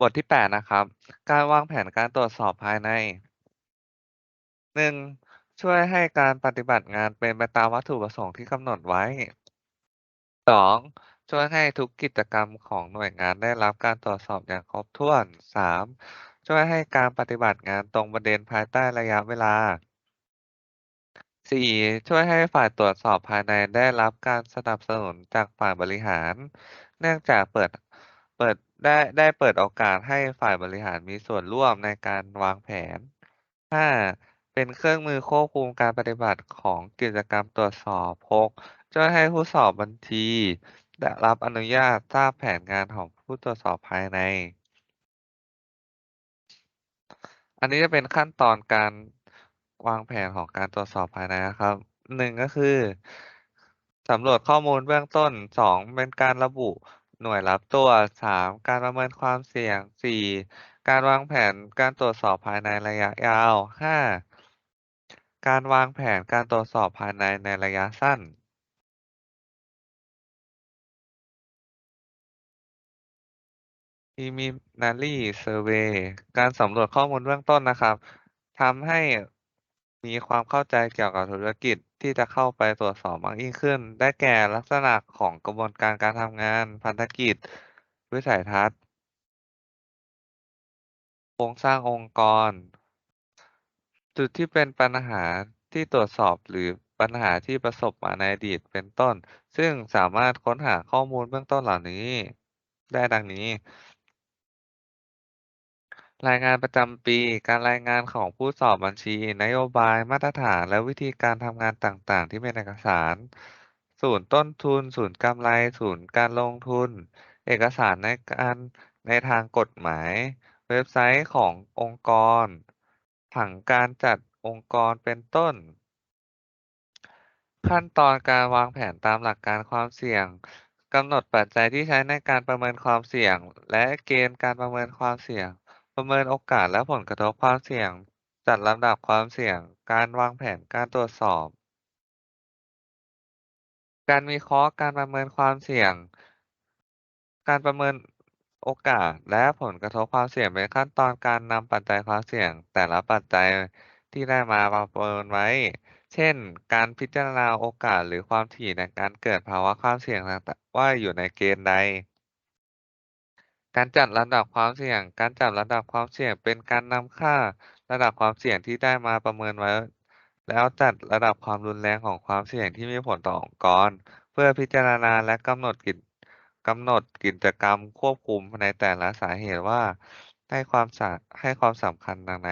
บทที่8นะครับ การวางแผนการตรวจสอบภายใน 1. ช่วยให้การปฏิบัติงานเป็นไปตามวัตถุประสงค์ที่กำหนดไว้ 2. ช่วยให้ทุกกิจกรรมของหน่วยงานได้รับการตรวจสอบอย่างครบถ้วน 3. ช่วยให้การปฏิบัติงานตรงประเด็นภายใต้ระยะเวลา 4. ช่วยให้ฝ่ายตรวจสอบภายในได้รับการสนับสนุนจากฝ่ายบริหาร เนื่องจากเปิดเปิด ได้ได้เปิดโอกาสให้ฝ่ายบริหารมีส่วนร่วมในการวางแผน 5. เป็นเครื่องมือควบคุมการปฏิบัติของกิจกรรมตรวจสอบ 6. ช่วยให้ผู้สอบบัญชี ได้รับอนุญาตทราบแผนงานของผู้ตรวจสอบภายใน อันนี้จะเป็นขั้นตอนการวางแผนของการตรวจสอบภายในนะครับ1ก็คือสำรวจข้อมูลเบื้องต้น2เป็นการระบุ หน่วยรับตัว3การประเมินความเสี่ยง4การวางแผนการตรวจสอบภายในระยะยาว5การวางแผนการตรวจสอบภายในในระยะสั้น Preliminary Survey การสำรวจข้อมูลเบื้องต้นนะครับทำให้ มีความเข้าใจเกี่ยวกับธุรกิจที่จะเข้าไปตรวจสอบมากยิ่งขึ้น ได้แก่ลักษณะของกระบวนการการทำงาน พันธกิจ วิสัยทัศน์ โครงสร้างองค์กร จุดที่เป็นปัญหาที่ตรวจสอบหรือปัญหาที่ประสบมาในอดีตเป็นต้น ซึ่งสามารถค้นหาข้อมูลเบื้องต้นเหล่านี้ ได้ดังนี้ รายงานประจำปี การรายงานของผู้สอบบัญชี นโยบาย มาตรฐาน และวิธีการทำงานต่าง ๆ ที่เป็นเอกสาร ศูนย์ต้นทุน ศูนย์กำไร ศูนย์การลงทุน เอกสารในการในทางกฎหมาย เว็บไซต์ขององค์กร ผังการจัดองค์กรเป็นต้น ขั้นตอนการวางแผนตามหลักการความเสี่ยงกำหนดปัจจัยที่ใช้ในการประเมินความเสี่ยง และเกณฑ์การประเมินความเสี่ยง ประเมินโอกาสและผลกระทบความเสี่ยง จัดลำดับความเสี่ยง การวางแผนการตรวจสอบ การวิเคราะห์การประเมินความเสี่ยง การประเมินโอกาสและผลกระทบความเสี่ยงเป็นขั้นตอนการนำปัจจัยความเสี่ยง แต่ละปัจจัยที่ได้มาประเมินไว้ เช่น การพิจารณาโอกาสหรือความถี่ในการเกิดภาวะความเสี่ยงต่างว่าอยู่ในเกณฑ์ใด การจัดลำดับความเสี่ยง การจัดลำดับความเสี่ยงเป็นการนำค่าระดับความเสี่ยงที่ได้มาประเมินไว้ แล้วจัดระดับความรุนแรงของความเสี่ยงที่มีผลต่อองค์กร เพื่อพิจารณาและกำหนดกิจกำหนดกิจกรรมควบคุมในแต่ละสาเหตุว่า ให้ความสให้ความสำคัญดังใน